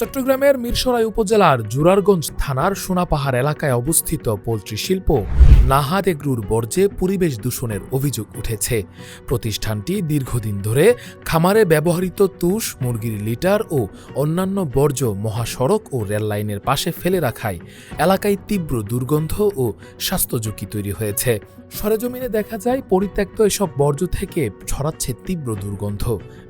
চট্টগ্রামের মিরসরাই উপজেলার জুরারগঞ্জ থানার সোনাপাহাড় এলাকায় অবস্থিত পোলট্রি শিল্প নাহাদ এগ্রুর বর্জ্যে পরিবেশ দূষণের অভিযোগ উঠেছে। প্রতিষ্ঠানটি দীর্ঘদিন ধরে খামারে ব্যবহৃত তুষ, মুরগির লিটার ও অন্যান্য বর্জ্য মহাসড়ক ও রেললাইনের পাশে ফেলে রাখায় এলাকায় তীব্র দুর্গন্ধ ও স্বাস্থ্য ঝুঁকি তৈরি হয়েছে। সরেজমিনে দেখা যায়, পরিত্যক্ত এসব বর্জ্য থেকে ছড়াচ্ছে তীব্র দুর্গন্ধ।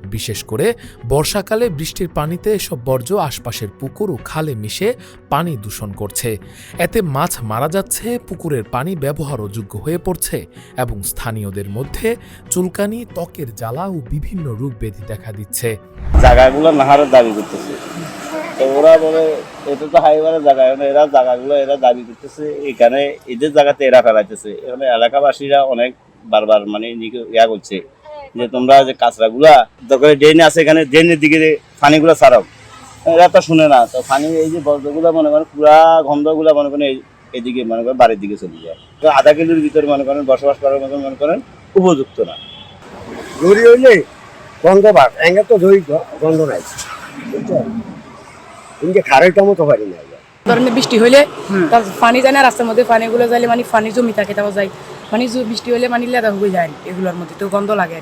বিশেষ করে বর্ষাকালে বৃষ্টির পানিতে এসব বর্জ্য আশপাশের পুকুর ও খালে মিশে পানি দূষণ করছে। এতে মাছ মারা যাচ্ছে, পুকুরের পানি ব্যবহার অযোগ্য হয়ে পড়ছে এবং স্থানীয়দের মধ্যে চুলকানি, ত্বকের জ্বালা ও বিভিন্ন রোগ ব্যাধি দেখা দিচ্ছে। জায়গাগুলো নাহারের দাবি করতেছে। তো ওরা বলে, এটা তো হাইওয়ারের জায়গা, এখন এরা জায়গাগুলো এরা দাবি করতেছে, এখানে এদের জায়গাতে এরা ফেলাইতেছে। এখানে এলাকাবাসীরা অনেক বারবার মানে ইয়া করছে যে, তোমরা যে কাঁচরাগুলা দরকার ড্রেন আছে এখানে, ড্রেনের দিকে পানিগুলো ছাড়াও। এরা তো শুনে না। তো পানি এই যে বর্জ্যগুলো মনে করেন পুরা গন্ধগুলো মনে করেন এদিকে মনে করেন বাড়ির দিকে চলে যায়। তো আধা কিলোর ভিতরে মনে করেন বসবাস করার মতো মনে করেন উপযুক্ত না। দড়ি হইলে গন্ধ বার। এঙ্গে তো গ- গন্ধ নাই। ইনকে খারাইটা মতো পারি না। ধরেন বৃষ্টি হলে তার পানি যায় না রাস্তার মধ্যে পানিগুলো যাইলে মানে পানি জমি থাকে তাও যায়। মানে জু- বৃষ্টি হলে মানে লেদা হয়ে যায় এগুলোর মধ্যে তো গন্ধ লাগে আর।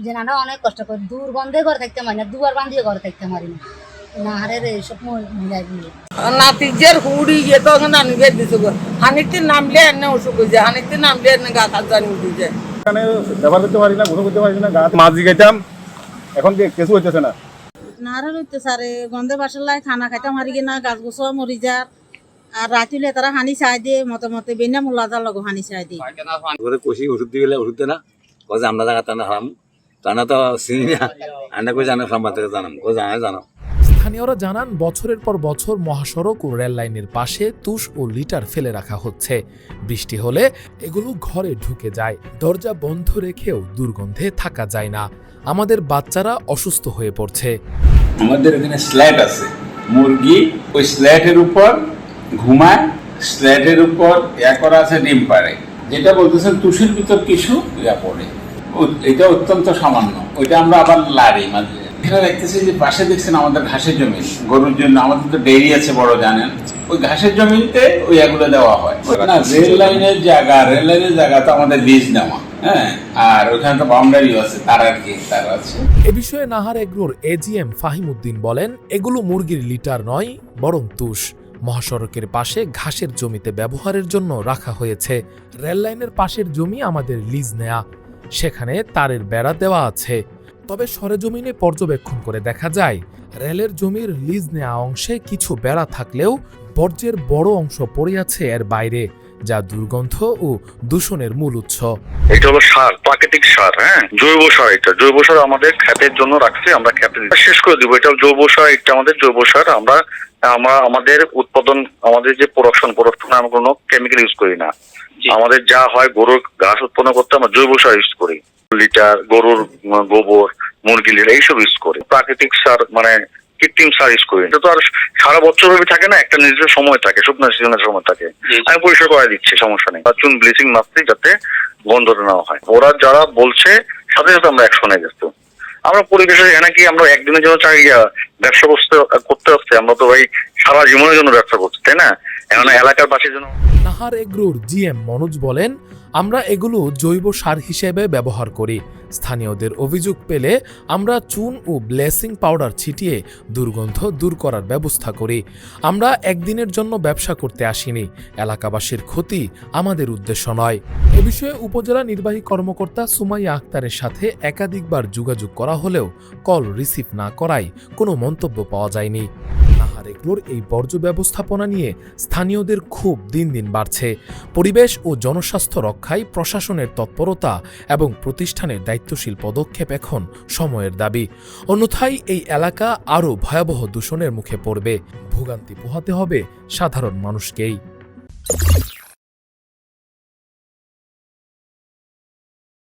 যে না অনেক কষ্ট করে দুর্গন্ধে ঘরে থাকতে পারি না দুবার বান্ধিয়ে ঘরে থাকতে পারি না। না নাতিজের হুড়ি গিয়ে তো আনিবে দিছে গো। হানিতে নামলে এনে অসুখ হয়েছে হানিতে নামলে এনে গা কাজ জানি উঠেছে এখানে ব্যবহার করতে পারি না করতে পারি না গাছ মাছ জিগাইতাম এখন কি কিছু হইতেছে না। সারে গন্ধে বাসার লাই খানা খাইতে মারি কিনা গাছ গোছ মরি যার। আর রাতিলে তারা হানি চাই দিয়ে মতে মতে বেনা মোলা যার লগ হানি চাই দিয়ে। করে কষি ওষুধ দিলে ওষুধ দেয় না যে আমরা জায়গা টানা হারাম টানা তো চিনি না আন্না করে জানো সম্বাদ জানাম কয়ে জানাই জানো স্থানীয়রা জানান, বছরের পর বছর মহাসড়ক ও রেল লাইনের পাশে তুষ ও লিটার ফেলে রাখা হচ্ছে। বৃষ্টি হলে এগুলো ঘরে ঢুকে যায়। দরজা বন্ধ রেখেও দুর্গন্ধে থাকা যায় না। আমাদের বাচ্চারা অসুস্থ হয়ে পড়ছে। আমাদের এখানে স্ল্যাট আছে। মুরগি ওই স্ল্যাটের উপর ঘুমায়, স্ল্যাটের উপর ইয়া করা আছে, ডিম পাড়ে। যেটা বলতেছেন, তুষির ভিতর কিছু ইয়া পড়ে। এটা অত্যন্ত সামান্য। ওইটা আমরা আবার লাড়ি মাঝে। এখানে দেখতেছি যে পাশে দেখছেন আমাদের ঘাসের জমি গরুর জন্য। আমাদের তো ডেইরি আছে বড় জানেন। ওই ঘাসের জমিতে ওই এগুলো দেওয়া হয়। না রেল লাইনের জায়গা রেল লাইনের জায়গা তো আমাদের লিজ নেওয়া হ্যাঁ? আর ওখানে তো বাউন্ডারিও আছে তার আর কি তার আছে। এ বিষয়ে নাহার এগ্রোর এজিএম ফাহিমউদ্দিন বলেন এগুলো মুরগির লিটার নয় বরং তুষ। মহাসড়কের পাশে ঘাসের জমিতে ব্যবহারের জন্য রাখা হয়েছে। রেল লাইনের পাশের জমি আমাদের লিজ নেয়া। সেখানে তারের বেড়া দেওয়া আছে। তবে সরেজমিনে পর্যবেক্ষণ করে দেখা যায়, রেলের জমির লিজ নেওয়া অংশে কিছু বেড়া থাকলেও বর্জ্যের বড় অংশ পড়ে আছে এর বাইরে, যা দুর্গন্ধ ও দূষণের মূল উৎস। এটা হলো সার, প্রাকৃতিক সার হ্যাঁ? জৈব সার এটা। জৈব সার আমাদের খ্যাতের জন্য রাখছি, আমরা খ্যাতে শেষ করে দিব। এটা জৈব সার, এটা আমাদের জৈব সার, আমরা আমরা আমাদের উৎপাদন আমাদের যে প্রোডাকশন প্রোডাকশন আমরা কোনো কেমিক্যাল ইউজ করি না। আমাদের যা হয় গরুর ঘাস উৎপন্ন করতে আমরা জৈব সার ইউজ করি। লিটার গরুর গোবর মুরগি লিটার এইসব ইউজ করি। প্রাকৃতিক সার মানে কৃত্রিম সার ইউজ করি এটা তো আর সারা বছর ভাবে থাকে না একটা নির্দিষ্ট সময় থাকে শুকনো সিজনের সময় থাকে। আমি পরিষ্কার করে দিচ্ছি সমস্যা নেই। চুন ব্লিচিং মারছি যাতে গন্ধটা না হয়। ওরা যারা বলছে সাথে সাথে আমরা অ্যাকশনে গেছি আমরা পরিবেশের এনে কি আমরা একদিনের জন্য চাই ব্যবসা করতে করতে হচ্ছে আমরা তো ভাই সারা জীবনের জন্য ব্যবসা করছি, তাই না? এখন এলাকার বাসীর জন্য নাহার এগ্রোর জিএম মনোজ বলেন আমরা এগুলো জৈব সার হিসেবে ব্যবহার করি। স্থানীয়দের অভিযোগ পেলে আমরা চুন ও ব্লেসিং পাউডার ছিটিয়ে দুর্গন্ধ দূর করার ব্যবস্থা করি। আমরা একদিনের জন্য ব্যবসা করতে আসিনি। এলাকাবাসীর ক্ষতি আমাদের উদ্দেশ্য নয়। এ বিষয়ে উপজেলা নির্বাহী কর্মকর্তা সুমাইয়া আক্তারের সাথে একাধিকবার যোগাযোগ করা হলেও কল রিসিভ না করায় কোনো মন্তব্য পাওয়া যায়নি। এগ্রোর এই বর্জ্য ব্যবস্থাপনা নিয়ে স্থানীয়দের খুব দিন দিন বাড়ছে। পরিবেশ ও জনস্বাস্থ্য রক্ষায় প্রশাসনের তৎপরতা এবং প্রতিষ্ঠানের দায়িত্বশীল পদক্ষেপ এখন সময়ের দাবি। অন্যথায় এই এলাকা আরও ভয়াবহ দূষণের মুখে পড়বে। ভোগান্তি পোহাতে হবে সাধারণ মানুষকেই।